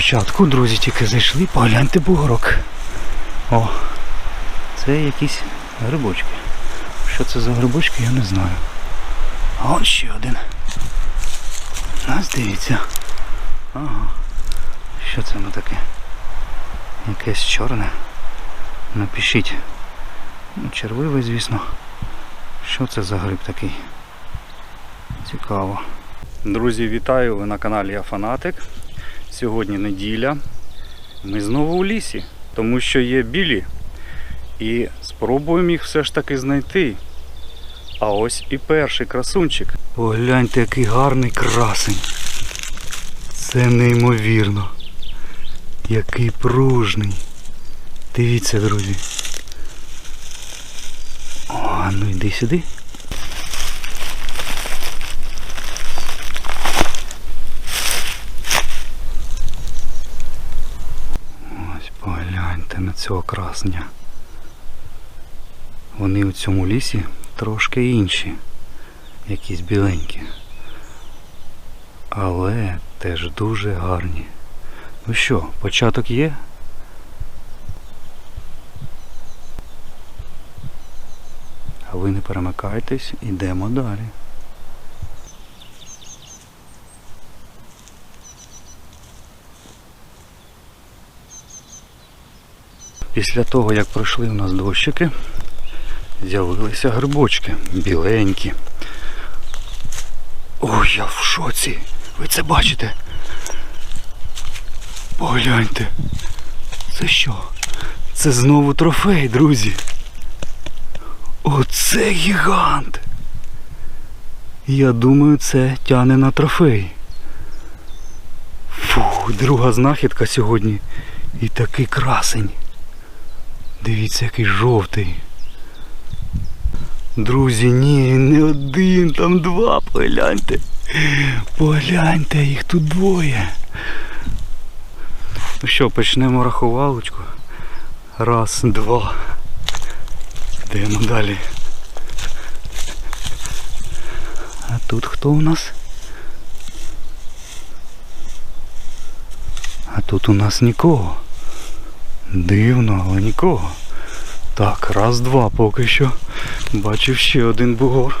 початку, друзі, тільки зайшли, погляньте бугорок. О, це якісь грибочки. Що це за грибочки, я не знаю. А он ще один. Нас дивіться. Ага. Що це воно таке? Якесь чорне. Напишіть. Ну, червивий, звісно. Що це за гриб такий? Цікаво. Друзі, вітаю! Ви на каналі Я Фанатик. Сьогодні неділя. Ми знову у лісі, тому що є білі. І спробуємо їх все ж таки знайти. А ось і перший красунчик. Погляньте, який гарний красень. Це неймовірно. Який пружний. Дивіться, друзі. О, ну йди сюди. Ось погляньте на цього красня. Вони у цьому лісі трошки інші, якісь біленькі. Але теж дуже гарні. Ну що, початок є? А ви не перемикайтесь, ідемо далі. Після того, як пройшли у нас дощики, з'явилися грибочки біленькі. Ой, я в шоці. Ви це бачите? Погляньте. Це що? Це знову трофей, друзі. Оце гігант. Я думаю, це тяне на трофей. Фу, друга знахідка сьогодні. І такий красень. Дивіться, який жовтий. Друзі, ні, не один, там два, погляньте. Погляньте, їх тут двоє. Ну що, почнемо рахувалочку. Раз, два. Йдемо далі. А тут хто у нас? А тут у нас нікого. Дивно, але нікого. Так, раз, два поки що. Бачив ще один бугор.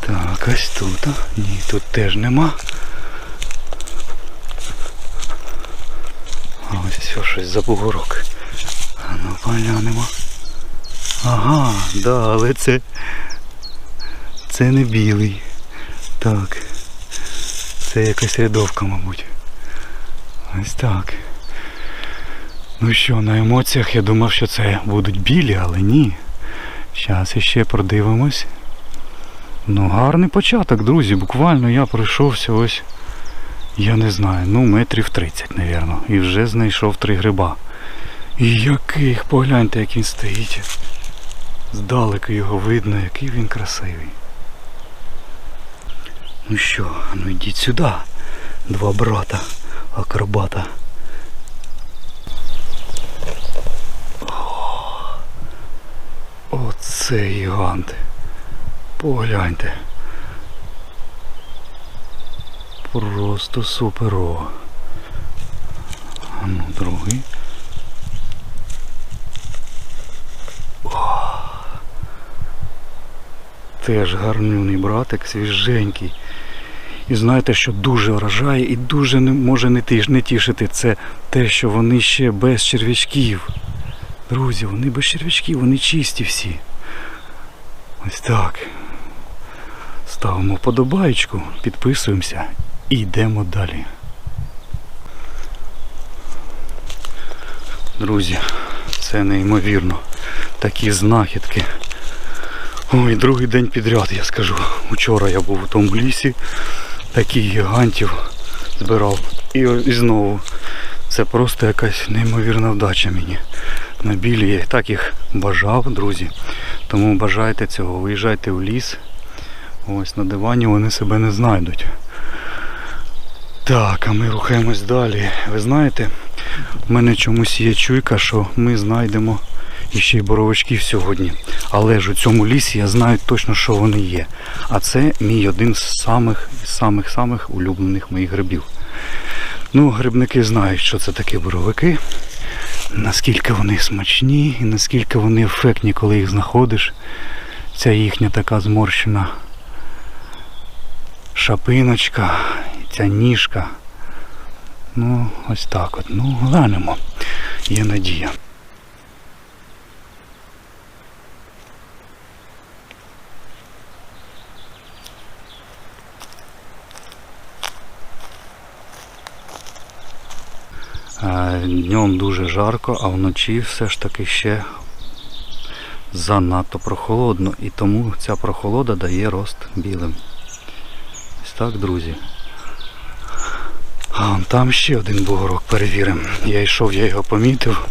Так, ось тут. Ні, тут теж нема. А ось все щось за бугорок. А ну поглянемо. Ага, да, але це. Це не білий. Так. Це якась рядовка, мабуть. Ось так. Ну що, на емоціях я думав, що це будуть білі, але ні. Зараз іще продивимось. Ну, гарний початок, друзі. Буквально я пройшовся ось, я не знаю, ну метрів 30, напевно. І вже знайшов три гриба. І яких, погляньте, як він стоїть. Здалеку його видно, який він красивий. Ну що, ну йдіть сюди, два брата, акробата. Оце гігант. Погляньте. Просто суперово. Ну, другий. О! Теж гарнюний братик, свіженький. І знаєте, що дуже вражає і дуже не може не тиш- не тішити, це те, що вони ще без черв'ячків. Друзі, вони без черв'ячків, вони чисті всі. Ось так. Ставимо подобаєчку, підписуємося і йдемо далі. Друзі, це неймовірно. Такі знахідки. Ой, другий день підряд, я скажу. Учора я був у тому лісі, таких гігантів збирав. І, і знову. Це просто якась неймовірна вдача мені. На білі я так їх бажав, друзі. Тому бажайте цього, виїжджайте в ліс. Ось на дивані вони себе не знайдуть. Так, а ми рухаємось далі. Ви знаєте, в мене чомусь є чуйка, що ми знайдемо іще й боровичків сьогодні. Але ж у цьому лісі я знаю точно, що вони є. А це мій один з самих самих самих улюблених моїх грибів. Ну, грибники знають, що це таке боровики, наскільки вони смачні і наскільки вони ефектні, коли їх знаходиш. Ця їхня така зморщена шапиночка, ця ніжка. Ну, ось так от. Ну, глянемо. Є надія. Днем дуже жарко, а вночі все ж таки ще занадто прохолодно. І тому ця прохолода дає рост білим. Ось так, друзі. А вон там ще один бугорок перевіримо. Я йшов, я його помітив.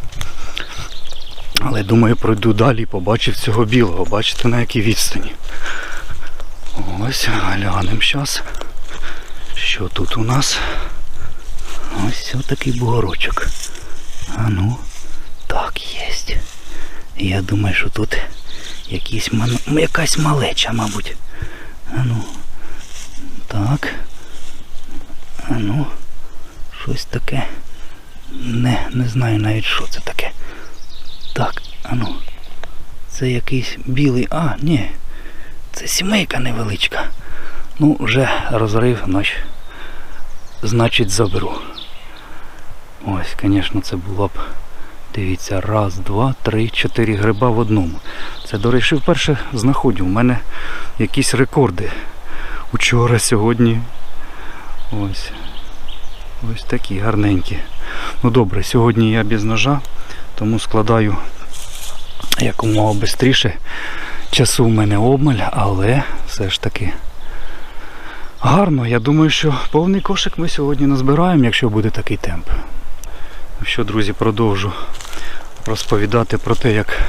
Але думаю, пройду далі і побачив цього білого. Бачите на якій відстані. Ось, глянемо зараз. Що тут у нас? Ось отакий бугорочок. А ну, так, єсть. Я думаю, що тут якісь ман... якась малеча, мабуть. А ну. Так. А ну. Щось таке. Не, не знаю навіть що це таке. Так, а ну. Це якийсь білий. А, ні. Це сімейка невеличка. Ну, вже розрив, значить, значить заберу. Ось, звісно, це було б. Дивіться, раз, два, три, чотири гриба в одному. Це, до речі, вперше знаходжу. У мене якісь рекорди. Учора, сьогодні. Ось. Ось такі гарненькі. Ну добре, сьогодні я без ножа, тому складаю якомога швидше. Часу в мене обмаль, але все ж таки гарно. Я думаю, що повний кошик ми сьогодні назбираємо, якщо буде такий темп. Що, друзі, продовжу розповідати про те, як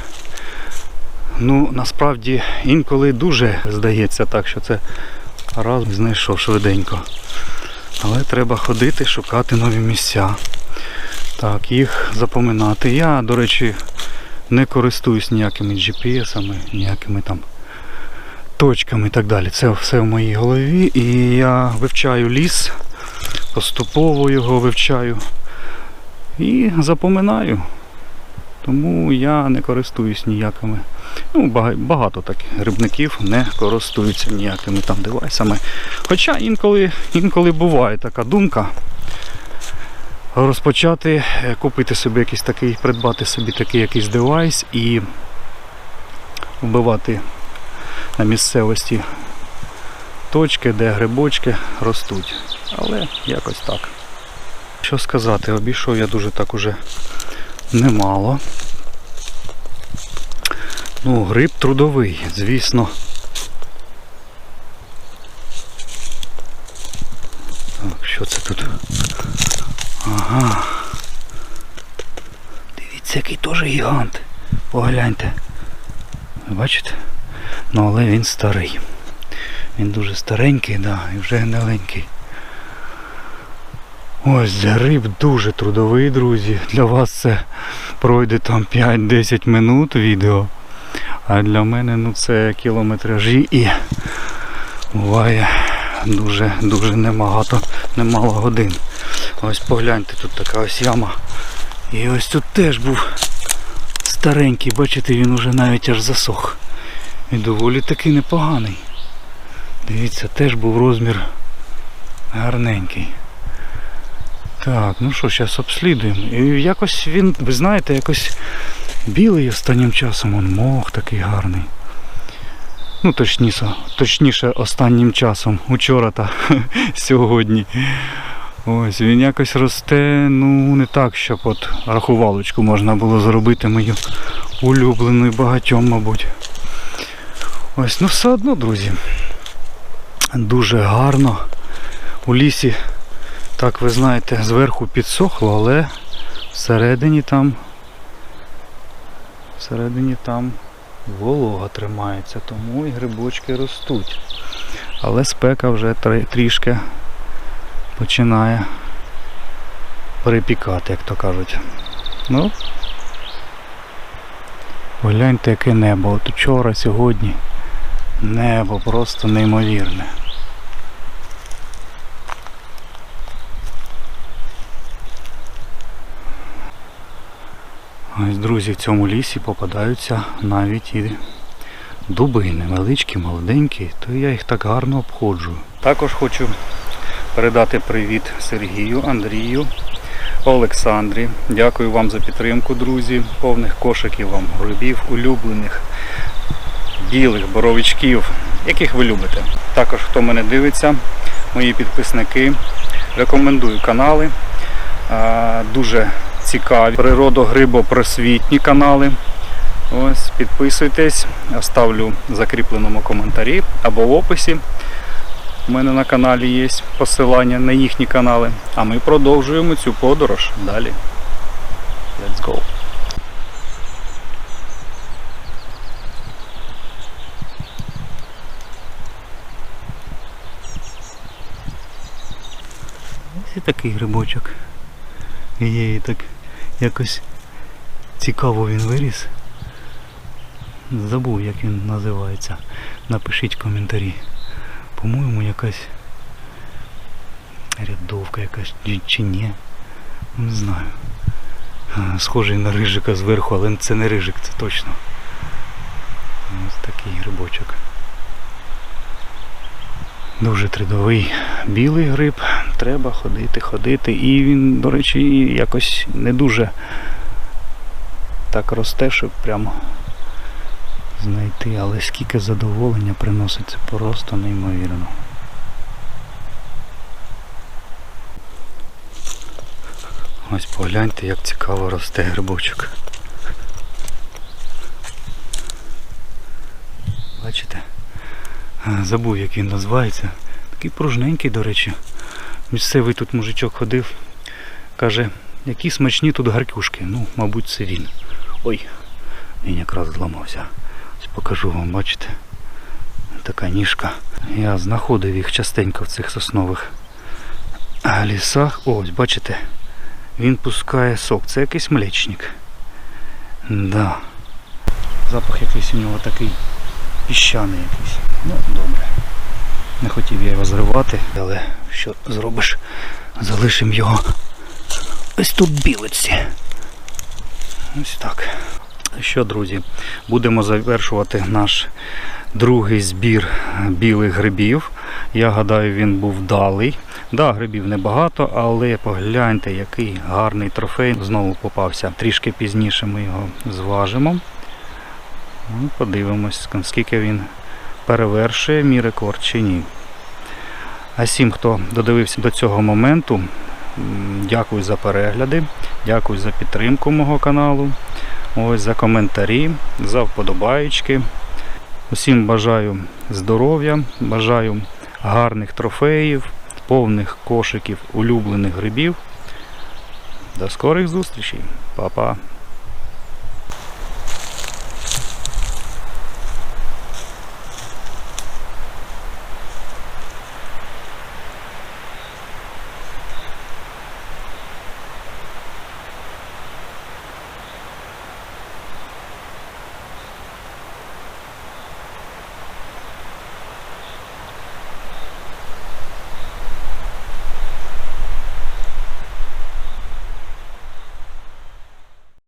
ну, насправді інколи дуже здається так, що це раз знайшов швиденько. Але треба ходити, шукати нові місця. Так, їх запоминати. Я, до речі, не користуюсь ніякими GPS-ами, ніякими там точками і так далі. Це все в моїй голові. І я вивчаю ліс, поступово його вивчаю і запоминаю. Тому я не користуюсь ніякими. Ну, багато таких грибників не користуються ніякими там девайсами. Хоча інколи, інколи буває така думка розпочати е, купити собі якийсь такий, придбати собі такий якийсь девайс і вбивати на місцевості точки, де грибочки ростуть. Але якось так. Що сказати, обійшов я дуже так уже немало. Ну, гриб трудовий, звісно. Так, що це тут? Ага. Дивіться, який теж гігант. Погляньте. Бачите? Ну але він старий. Він дуже старенький, да, і вже гниленький. Ось гриб дуже трудовий, друзі. Для вас це пройде там 5-10 минут відео. А для мене ну це кілометражі і буває дуже дуже немагато, немало годин. Ось погляньте, тут така ось яма. І ось тут теж був старенький, бачите, він уже навіть аж засох. І доволі таки непоганий. Дивіться, теж був розмір гарненький. Так, ну що, зараз обслідуємо. І якось він, ви знаєте, якось білий останнім часом, он мох такий гарний. Ну, точніше, точніше останнім часом, учора та сьогодні. Ось він якось росте, ну не так, щоб от рахувалочку можна було зробити мою улюблену багатьом, мабуть. Ось, ну все одно, друзі. Дуже гарно. У лісі, так ви знаєте, зверху підсохло, але всередині там всередині там волога тримається, тому і грибочки ростуть. Але спека вже трішки починає перепікати, як то кажуть. Ну, погляньте, яке небо. От вчора, сьогодні небо просто неймовірне. Друзі, в цьому лісі попадаються навіть і дуби невеличкі, молоденькі, то я їх так гарно обходжу. Також хочу передати привіт Сергію, Андрію, Олександрі. Дякую вам за підтримку, друзі. Повних кошиків вам грибів, улюблених, білих, боровичків, яких ви любите. Також хто мене дивиться, мої підписники, рекомендую канали. Дуже цікаві природогрибопросвітні канали. Ось, підписуйтесь, оставлю в закріпленому коментарі або в описі. У мене на каналі є посилання на їхні канали. А ми продовжуємо цю подорож далі. Let's go! Ось і такий грибочок. Є і так якось цікаво він виріс. Забув як він називається. Напишіть в коментарі. По-моєму якась рядовка якась чи- ні. Не знаю. Схожий на рижика зверху, але це не рижик, це точно. Ось такий грибочок. Дуже тридовий білий гриб. Треба ходити, ходити. І він, до речі, якось не дуже так росте, щоб прямо знайти, але скільки задоволення приносить, це просто неймовірно. Ось погляньте, як цікаво росте грибочок. Бачите? Забув, як він називається. Такий пружненький, до речі. Місцевий тут мужичок ходив. Каже, які смачні тут гаркюшки. Ну, мабуть, це він. Ой, він якраз зламався. Ось покажу вам, бачите? Така ніжка. Я знаходив їх частенько в цих соснових лісах. Ось, бачите, він пускає сок. Це якийсь млечник. Да. Запах якийсь у нього такий піщаний якийсь. Ну, добре. Не хотів я його зривати, але що зробиш? Залишимо його ось тут білиці. Ось так. Що, друзі, будемо завершувати наш другий збір білих грибів. Я гадаю, він був вдалий. Да, грибів небагато, але погляньте, який гарний трофей знову попався. Трішки пізніше ми його зважимо. Ну, Подивимось, скільки він перевершує мій рекорд чи ні. А всім, хто додивився до цього моменту, дякую за перегляди, дякую за підтримку мого каналу, ось за коментарі, за вподобаєчки. Усім бажаю здоров'я, бажаю гарних трофеїв, повних кошиків улюблених грибів. До скорих зустрічей. Па-па.